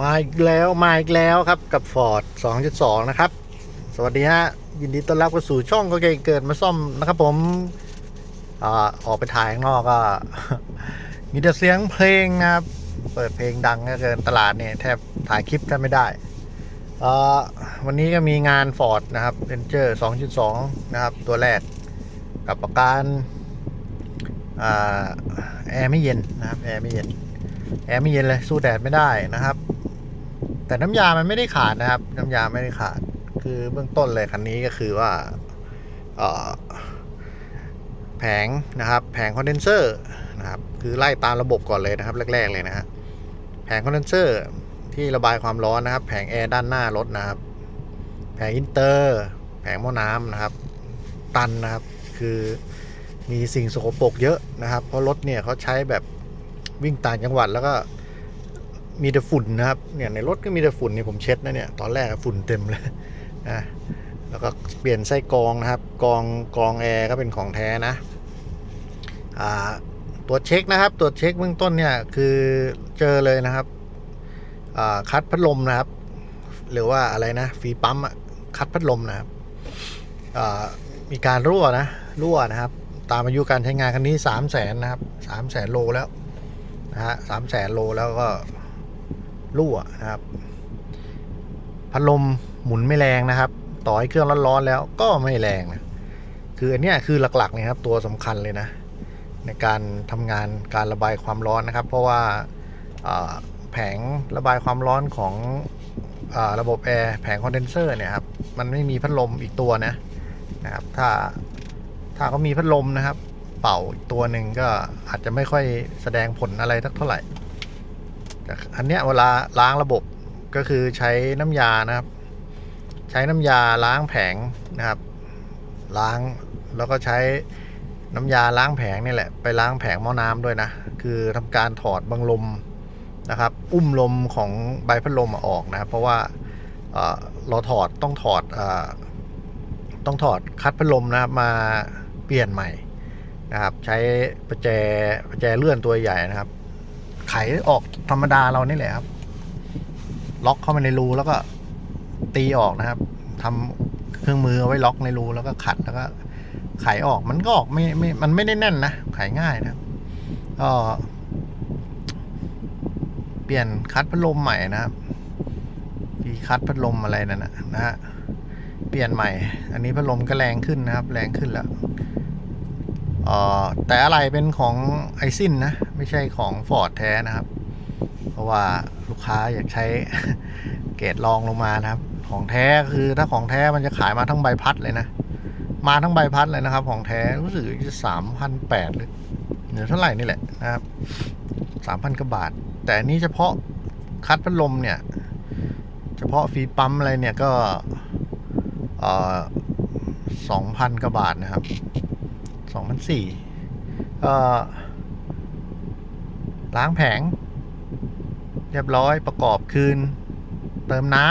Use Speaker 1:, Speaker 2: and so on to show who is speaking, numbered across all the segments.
Speaker 1: มาอีกแล้วมาอีกแล้วครับกับ Ford 2.2 นะครับ สวัสดีฮะยินดีต้อนรับเข้าสู่ช่องก็เก่งเกิดมาซ่อมนะครับผมอออกไปถ่ายข้างนอกก็ มีแต่เสียงเพลงนะครับ เปิดเพลงดังเหลือเกินตลาดเนี่ยแทบถ่ายคลิปแทบไม่ได้ วันนี้ก็มีงาน Ford นะครับ Ranger 2.2 นะครับ ตัวแรกกับประการแอร์ไม่เย็นนะครับแอร์ไม่เย็นแอร์ไม่เย็นเลยสู้แดดไม่ได้นะครับ แต่น้ำยามันไม่ได้ขาดนะครับ น้ำยาไม่ได้ขาด คือเบื้องต้นเลยคันนี้ก็คือว่าแผงนะครับ แผงคอนเดนเซอร์นะครับ คือไล่ตามระบบก่อนเลยนะครับ แรก ๆ เลยนะฮะแผงคอนเดนเซอร์ที่ระบายความร้อนนะครับ แผงแอร์ด้านหน้ารถนะครับ แผงอินเตอร์ แผงหม้อน้ำนะครับ ตันนะครับ คือมีสิ่งสกปรกเยอะนะครับ เพราะรถเนี่ยเขาใช้แบบวิ่งต่างจังหวัดแล้วก็ มีแต่ฝุ่นนะครับเนี่ยในรถก็มีแต่ฝุ่นนี่ผมเช็ดนะเนี่ยตอนแรกฝุ่นเต็มเลยนะแล้วก็เปลี่ยนไส้กรองนะครับกรองกรองแอร์ก็เป็นของแท้นะอ่าตรวจเช็คนะครับ ตรวจเช็คเบื้องต้นเนี่ยคือเจอเลยนะครับอ่าคัดพัดลมนะครับ หรือว่าอะไรนะฟีปั๊มอะคัดพัดลมนะครับอ่ามีการรั่วนะรั่วนะครับ ตามอายุการใช้งานคันนี้สามแสนนะครับสามแสนโลแล้วนะฮะสามแสนโลแล้วก็ รั่วนะครับ พัดลมหมุนไม่แรงนะครับ ต่อให้เครื่องร้อนๆแล้วก็ไม่แรงนะคืออันนี้คือหลักๆเลยครับ ตัวสำคัญเลยนะ ในการทำงานการระบายความร้อนนะครับ เพราะว่าแผงระบายความร้อนของอระบบแอร์แผงคอนเดนเซอร์เนี่ยครับมันไม่มีพัดลมอีกตัวนะนะครับ ถ้าถ้าเขามีพัดลมนะครับ เป่าอีกตัวหนึ่งก็อาจจะไม่ค่อยแสดงผลอะไรสักเท่าไหร่ อันเนี้ยเวลาล้างระบบก็คือใช้น้ำยานะครับ ใช้น้ำยาล้างแผงนะครับ ล้างแล้วก็ใช้น้ำยาล้างแผงนี่แหละ ไปล้างแผงหม้อน้ำด้วยนะ คือทำการถอดบังลมนะครับ อุ้มลมของใบพัดลมออกนะครับ เพราะว่าเราถอดต้องถอดอต้องถอดคัดพัดลมนะครับมาเปลี่ยนใหม่นะครับ ใช้ประแจประแจเลื่อนตัวใหญ่นะครับ ไขออกธรรมดาเรานี่แหละครับ ล็อกเข้ามาในรูแล้วก็ ตีออกนะครับทำเครื่องมือเอาไว้ล็อกในรูแล้วก็ขัดแล้วก็ไขออกมันก็ออกไม่ไม่มันไม่ได้แน่นนะไขง่ายนะก็เปลี่ยนคัดพัดลมใหม่นะครับฟีคัดพัดลมอะไรนั่นนะนะฮะเปลี่ยนใหม่ อันนี้พัดลมก็แรงขึ้นนะครับ แรงขึ้นแล้วอ่อแต่อะไรเป็นของไอซินนะ ไม่ใช่ของฟอร์ดแท้นะครับ เพราะว่าลูกค้าอยากใช้เกรดรองลงมานะครับ ของแท้คือถ้าของแท้มันจะขายมาทั้งใบพัดเลยนะ มาทั้งใบพัดเลยนะครับ ของแท้รู้สึกจะสามพันแปดหรือหรือเท่าไหร่นี่แหละนะครับสามพันกว่าบาท แต่นี้เฉพาะคัดพัดลมเนี่ย เฉพาะฟีปั๊มอะไรเนี่ยก็สองพันกว่าบาทนะครับสองพันสี่เอ่อ ล้างแผง เรียบร้อยประกอบคืน เติมน้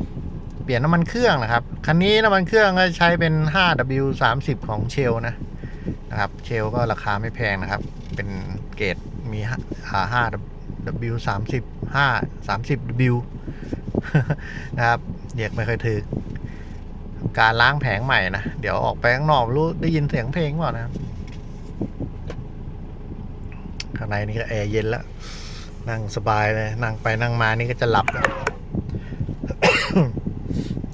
Speaker 1: ำเปลี่ยนน้ำมันเครื่องนะครับ คันนี้น้ำมันเครื่องก็ใช้เป็น 5W30 ของเชลนะนะครับ เชลก็ราคาไม่แพงนะครับ เป็นเกรดมี5 5W30 5 30W นะครับเรียกไม่ค่อยถือการล้างแผงใหม่นะ เดี๋ยวออกไปข้างนอกรู้ได้ยินเสียงเพลงเปล่านะ ข้างในนี่ก็แอร์เย็นแล้ว นั่งสบายเลย นั่งไปนั่งมานี่ก็จะหลับแล้ว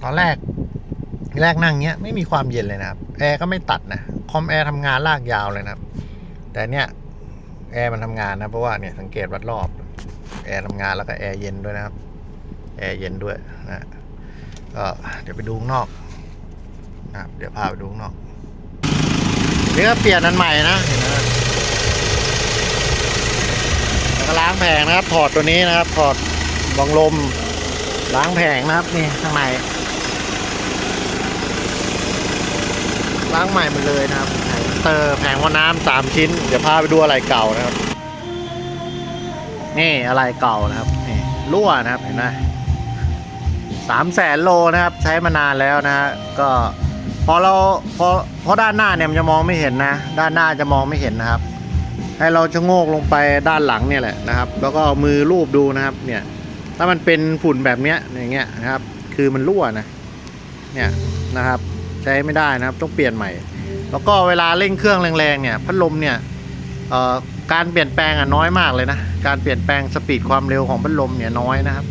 Speaker 1: ตอนแรก แรกนั่งเงี้ยไม่มีความเย็นเลยนะครับ แอร์ก็ไม่ตัดนะ คอมแอร์ทำงานลากยาวเลยนะครับ แต่เนี่ยแอร์มันทำงานนะ เพราะว่าเนี่ยสังเกตวัดรอบ แอร์ทำงานแล้วก็แอร์เย็นด้วยนะครับ แอร์เย็นด้วยนะก็เดี๋ยวไปดูข้างนอกนะครับเดี๋ยวพาไปดูข้างนอกนี่ก็เปลี่ยนอันใหม่นะเห็นไหม แล้วก็ล้างแผงนะครับ ถอดตัวนี้นะครับ ถอดบังลม ล้างแผงนะครับนี่ข้างในล้างใหม่หมดเลยนะครับแผงเตอร์แผงว่าน้ำสามชิ้น เดี๋ยวพาไปดูอะไรเก่านะครับ นี่อะไรเก่านะครับนี่รั่วนะครับเห็นไหมสามแสนโลนะครับ ใช้มานานแล้วนะฮะก็พอเราพอเพราะด้านหน้าเนี่ยมันจะมองไม่เห็นนะ ด้านหน้าจะมองไม่เห็นนะครับ ให้เราชะโงกลงไปด้านหลังเนี่ยแหละนะครับ แล้วก็เอามือลูบดูนะครับ เนี่ย ถ้ามันเป็นฝุ่นแบบเนี้ยอย่างเงี้ยนะครับ คือมันรั่วนะ เนี่ยนะครับ ใช้ไม่ได้นะครับ ต้องเปลี่ยนใหม่ แล้วก็เวลาเร่งเครื่องแรงๆเนี่ย พัดลมเนี่ยเอ่อการเปลี่ยนแปลงอะน้อยมากเลยนะ การเปลี่ยนแปลงสปีดความเร็วของพัดลมเนี่ยน้อยนะครับ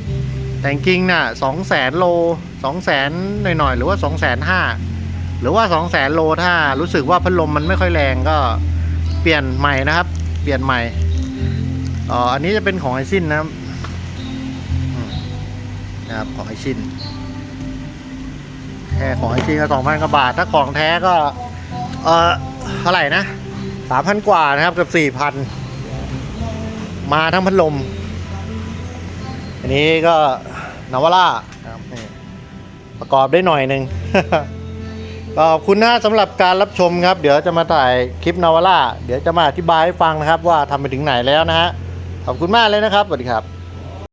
Speaker 1: แต่จริงน่ะสองแสนโลสองแสนหน่อยๆ หรือว่าสองแสนห้าหรือว่าสองแสนโลถ้ารู้สึกว่าพัดลมมันไม่ค่อยแรงก็เปลี่ยนใหม่นะครับ เปลี่ยนใหม่อ๋ออันนี้จะเป็นของไอซินนะครับนะครับของไอซินแค่ของไอซินก็สองพันกว่าบาท ถ้าของแท้ก็เออเท่าไหร่นะสามพันกว่านะครับเกับสี่พันมาทั้งพัดลม อันนี้ก็นาวาร่าครับนี่ประกอบได้หน่อยหนึ่ง ขอบคุณนะสำหรับการรับชมครับ เดี๋ยวจะมาถ่ายคลิปนาวาร่าเดี๋ยวจะมาอธิบายให้ฟังนะครับ ว่าทำไปถึงไหนแล้วนะฮะขอบคุณมากเลยนะครับสวัสดีครับ